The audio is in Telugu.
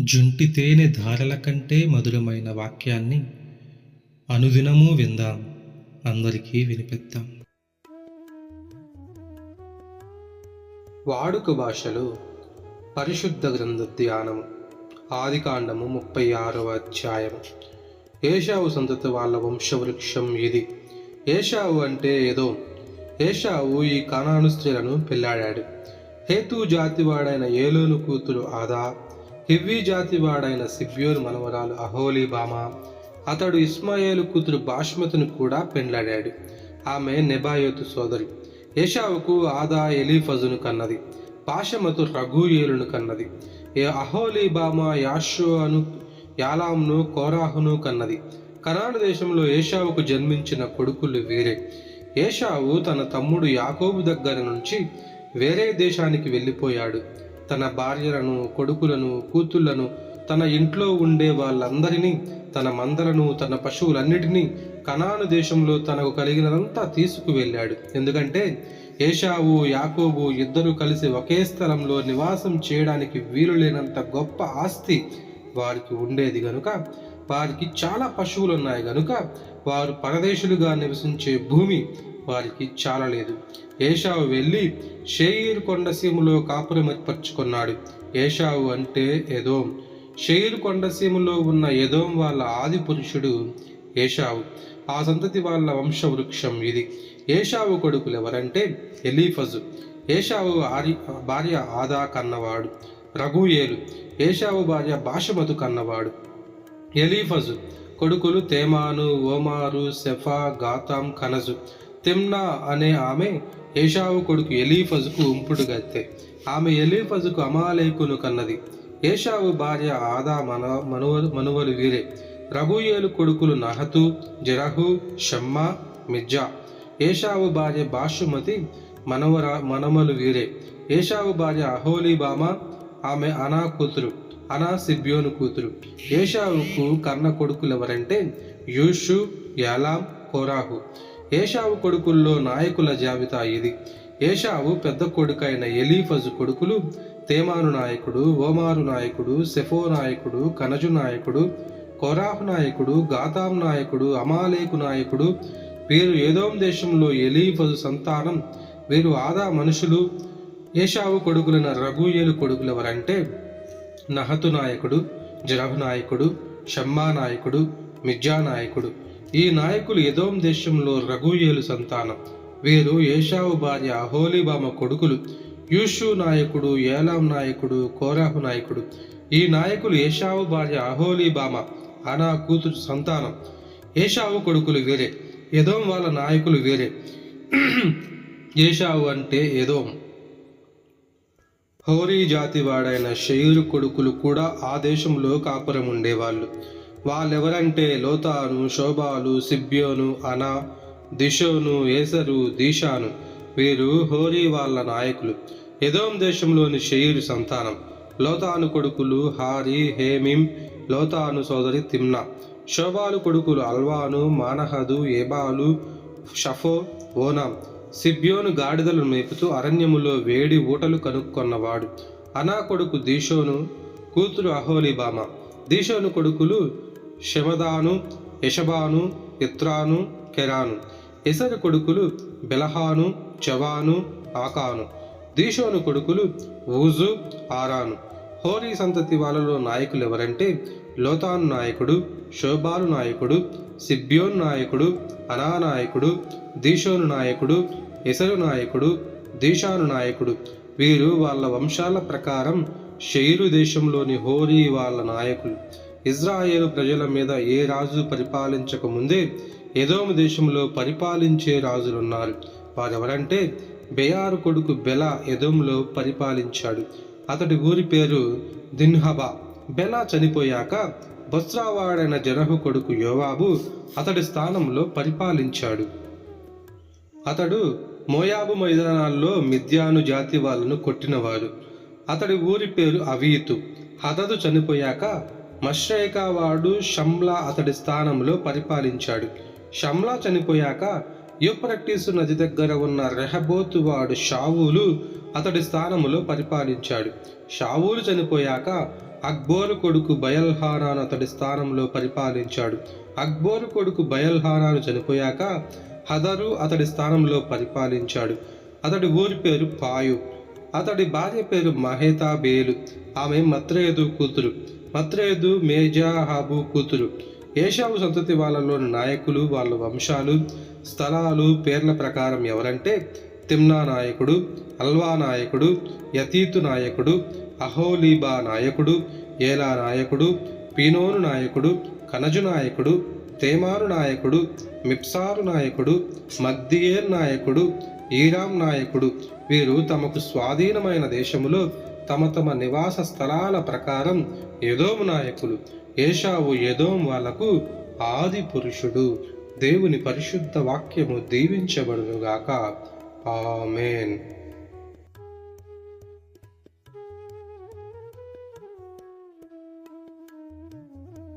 జుంటి తేనె ధారల కంటే మధురమైన వాక్యాన్ని అనుదినము విందాం. అందరికీ వినిపిద్దాం. వాడుక భాషలో పరిశుద్ధ గ్రంథ ధ్యానము ఆదికాండము ముప్పై ఆరవ అధ్యాయము. ఏషావు సంతతి వాళ్ళ వంశవృక్షం ఇది. ఏషావు అంటే ఏదో. ఏషావు ఈ కానాను స్త్రీలను పెళ్ళాడాడు హేతు జాతివాడైన ఏలోను కూతురు ఆదా హివ్వీ జాతివాడైన సిబ్యోను మనవరాలు అహోలీబామ అతడు ఇస్మాయేలు కూతురు బాష్మతును కూడా పెండ్లాడాడు. ఆమె నెబాయోతు సోదరి. ఏషావుకు ఆదా ఎలీఫజును కన్నది. పాషమతు రఘుయేలును కన్నది. ఏ అహోలీబామ యాషోను యాలాంను కోరాహును కన్నది. కనాడు దేశంలో ఏషావుకు జన్మించిన కొడుకులు వేరే. ఏషావు తన తమ్ముడు యాకోబు దగ్గర నుంచి వేరే దేశానికి వెళ్ళిపోయాడు. తన భార్యలను కొడుకులను కూతుళ్ళను తన ఇంట్లో ఉండే వాళ్ళందరినీ తన మందలను తన పశువులన్నిటినీ కనాను దేశంలో తనకు కలిగినదంతా తీసుకువెళ్ళాడు. ఎందుకంటే ఏషావు యాకోబు ఇద్దరు కలిసి ఒకే స్థలంలో నివాసం చేయడానికి వీలు లేనంత గొప్ప ఆస్తి వారికి ఉండేది గనుక వారికి చాలా పశువులు ఉన్నాయి గనుక వారు పరదేశులుగా నివసించే భూమి వారికి చాలలేదు. ఏషావు వెళ్ళి షేయిర్ కొండసీమలో కాపురం ఏర్పరచుకున్నాడు ఏషావు అంటే ఎదోం. షెయిర్ కొండసీమలో ఉన్న ఎదోం వాళ్ళ ఆది పురుషుడు ఏషావు. ఆ సంతతి వాళ్ళ వంశవృక్షం ఇది. ఏషావు కొడుకులు ఎవరంటే ఎలీఫజు. ఏషావు ఆరి భార్య ఆదా కన్నవాడు. రఘుయేలు ఏషావు భార్య భాషమతు కన్నవాడు. ఎలీఫజు. కొడుకులు తేమాను ఓమారు సెఫా గాతాం కనజు తిమ్నా అనే ఆమె ఏషావు కొడుకు ఎలీఫజుకు ఉంపుడు గత్తె ఆమె ఎలీఫజుకు అమాలేకును కన్నది ఏషావు భార్య ఆదా మన మనువలు మనువలు వీరే రఘుయేలు కొడుకులు నహతు జరహు షమ్మా మిజ్జా ఏషావు భార్య బాషుమతి మనవర మనమలు వీరే ఏషావు భార్య అహోలీబామ ఆమె అనా కూతురు అనా సిబ్యోను కూతురు. ఏషావుకు కర్ణ కొడుకులు ఎవరంటే యూషు యాలాం కోరాహు. ఏషావు కొడుకుల్లో నాయకుల జాబితా ఇది. ఏషావు పెద్ద కొడుకైన ఎలీఫజు కొడుకులు తేమాను నాయకుడు ఓమారు నాయకుడు సెఫో నాయకుడు కనజు నాయకుడు కోరాహు నాయకుడు గాతాం నాయకుడు అమాలేకు నాయకుడు. వీరు ఏదోం దేశంలో ఎలీఫజు సంతానం వీరు ఆదా మనుషులు. ఏషావు కొడుకులైన రఘుయేలు కొడుకులు ఎవరంటే నహతు నాయకుడు జరహు నాయకుడు షమ్మా నాయకుడు మిజ్జా నాయకుడు. ఈ నాయకులు ఎదోం దేశంలో రఘుయేలు సంతానం. వీరు ఏషావు భార్య అహోలీబామ కొడుకులు. యూషు నాయకుడు ఏలాం నాయకుడు కోరాహు నాయకుడు. ఈ నాయకులు ఏషావు భార్య అహోలీబామ అనా కూతురు సంతానం. ఏషావు కొడుకులు వేరే ఎదోం వాళ్ళ నాయకులు వేరే. ఏషావు అంటే ఎదోం. హోరీ జాతి వాడైన షయూరు కొడుకులు కూడా ఆ దేశంలో కాపురం ఉండేవాళ్ళు వాళ్ళెవరంటే లోతాను శోభాలు సిబ్యోను అనా దిశోను ఏసరు దీషాను వీరు హోరీ వాళ్ళ నాయకులు. ఎదోం దేశంలోని షెయిరు సంతానం. లోతాను కొడుకులు హారి హేమిం లోతాను సోదరి తిమ్నా. శోభాలు కొడుకులు అల్వాను మానహదు ఏబాలు షఫో ఓనాం. సిబ్యోను గాడిదలు మేపుతూ అరణ్యములో వేడి ఊటలు కనుక్కొన్నవాడు అనా కొడుకు దీషోను కూతురు అహోలిబామ. దీషోను కొడుకులు షమదాను యషబాను ఇత్రాను కెరాను. ఎసరు కొడుకులు బెలహాను చవాను ఆకాను. దీషోను కొడుకులు ఊజు ఆరాను. హోరీ సంతతి వాళ్ళలో నాయకులు ఎవరంటే లోతాను నాయకుడు శోభాలు నాయకుడు సిబ్యోన్ నాయకుడు అనా నాయకుడు దీషోను నాయకుడు ఎసరు నాయకుడు దీషాను నాయకుడు. వీరు వాళ్ళ వంశాల ప్రకారం షైరు దేశంలోని హోరీ వాళ్ళ నాయకులు. ఇజ్రాయేలు ప్రజల మీద ఏ రాజు పరిపాలించక ముందే ఎదోము దేశంలో పరిపాలించే రాజులున్నారు. వారెవరంటే బెయారు కొడుకు బెల ఎదోములో పరిపాలించాడు. అతడి ఊరి పేరు దిన్హబా. బెలా చనిపోయాక బొస్రావాడైన జనహు కొడుకు యోవాబు అతడి స్థానంలో పరిపాలించాడు. అతడు మోయాబు మైదానాల్లో మిథ్యాను జాతి వాళ్ళను కొట్టినవాడు. అతడి ఊరి పేరు అవీతు. హదదు చనిపోయాక మశ్రేకా వాడు షమ్లా అతడి స్థానంలో పరిపాలించాడు. షమ్లా చనిపోయాక యూప్రక్టీసు నది దగ్గర ఉన్న రెహబోతు వాడు షావులు అతడి స్థానములో పరిపాలించాడు. షావులు చనిపోయాక అక్బోరు కొడుకు బయల్హారాన్ అతడి స్థానంలో పరిపాలించాడు. అక్బోరు కొడుకు బయల్హారాను చనిపోయాక హదరు అతడి స్థానంలో పరిపాలించాడు. అతడి ఊరి పేరు పాయు. అతడి భార్య పేరు మహేతాబేలు ఆమె మత్రేయదు కూతురు. మత్రేయదు మేజాహాబు కూతురు. ఏషావు సంతతి వాళ్ళలోని నాయకులు వాళ్ళ వంశాలు స్థలాలు పేర్ల ప్రకారం ఎవరంటే తిమ్నా నాయకుడు అల్వా నాయకుడు యతీతు నాయకుడు అహోలీబా నాయకుడు ఏలా నాయకుడు పినోను నాయకుడు కనజు నాయకుడు తేమారు నాయకుడు మిప్సారు నాయకుడు మగ్దియేర్ నాయకుడు ఈరాం నాయకుడు వీరు తమకు స్వాధీనమైన దేశములో తమ తమ నివాస స్థలాల ప్రకారం ఎదోము నాయకులు ఏషావు యదోం వాళ్ళకు ఆది పురుషుడు. దేవుని పరిశుద్ధ వాక్యము దీవించబడునుగాక. ఆమెన్.